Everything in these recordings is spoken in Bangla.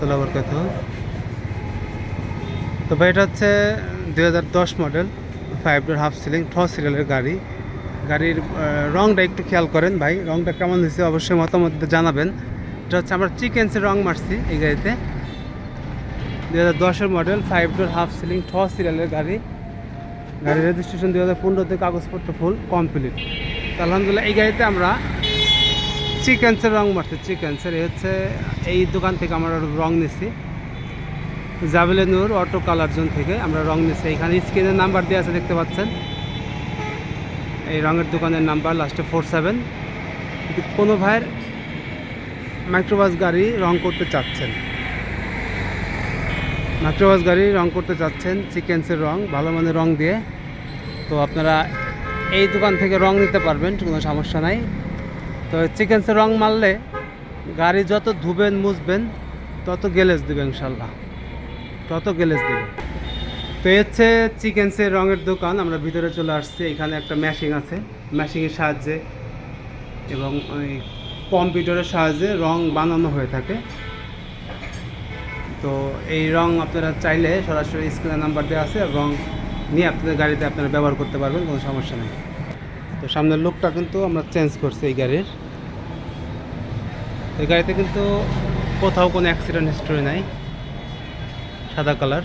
রহমতুল্লাহ বরকাত তো ভাই এটা হচ্ছে দুই হাজার দশ model five door half ceiling ঠ সিরিয়ালের গাড়ি। গাড়ির রংটা একটু খেয়াল করেন ভাই, রংটা কেমন হয়েছে অবশ্যই মতামত জানাবেন। এটা হচ্ছে আমরা চিকেন্সের রং মারছি এই গাড়িতে। দুই হাজার দশের model five door half ceiling ঠ সিরিয়ালের গাড়ি। গাড়ির রেজিস্ট্রেশন দুই হাজার পনেরোতে কাগজপত্র ফুল কমপ্লিট আলহামদুলিল্লাহ এই গাড়িতে আমরা চিকেন্সের রং মারছে চিকেন্সের এই হচ্ছে এই দোকান থেকে আমরা রং নিছি। জাবেলে নূর অটো কালার জোন থেকে আমরা রং নিছি। এখানে স্ক্রিনের নাম্বার দেওয়া আছে, দেখতে পাচ্ছেন? এই রঙের দোকানের নাম্বার লাস্টে ফোর সেভেন কোনো ভাইয়ের মাইক্রোবাস গাড়ি রং করতে চাচ্ছেন। মাইক্রোবাস গাড়ি রং করতে চাচ্ছেন চিকেন্সের রং, ভালো মানের রং দিয়ে। তো আপনারা এই দোকান থেকে রং নিতে পারবেন, কোনো সমস্যা নাই। তো চিকেন্সের রং মারলে গাড়ি যত ধুবেন, মুছবেন, তত গেলেজ দেবে ইনশাল্লাহ তত গেলেজ দেবে। তো হচ্ছে চিকেন্সের রঙের দোকান। আমরা ভিতরে চলে আসছি। এখানে একটা মেশিন আছে। মেশিনের সাহায্যে এবং ওই কম্পিউটারের সাহায্যে রং বানানো হয়ে থাকে। তো এই রং আপনারা চাইলে সরাসরি স্ক্রিনের নাম্বার দেওয়া আছে রং নিয়ে আপনাদের গাড়িতে আপনারা ব্যবহার করতে পারবেন, কোনো সমস্যা নেই। তো সামনের লুকটা কিন্তু আমরা চেঞ্জ করছি এই গাড়ির। এই গাড়িতে কিন্তু কোথাও কোনো অ্যাক্সিডেন্ট হিস্টোরি নাই, সাদা কালার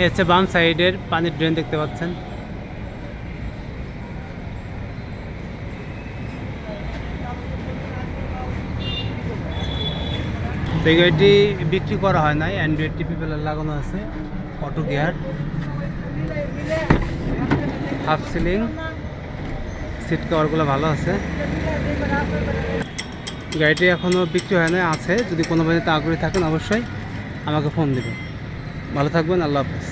এ হচ্ছে বাম সাইডের পানির ড্রেন দেখতে পাচ্ছেন। তো এই গাড়িটি বিক্রি করা হয় নাই অ্যান্ড্রয়েড টিপি লাগানো আছে auto gear half ceiling seat কভারগুলো ভালো আছে। গাড়িটি এখনও বিক্রি হয় না আছে, যদি কোনো বাড়িতে আগ্রহী থাকেন অবশ্যই আমাকে ফোন দেবেন। ভালো থাকবেন, আল্লাহ হাফেজ।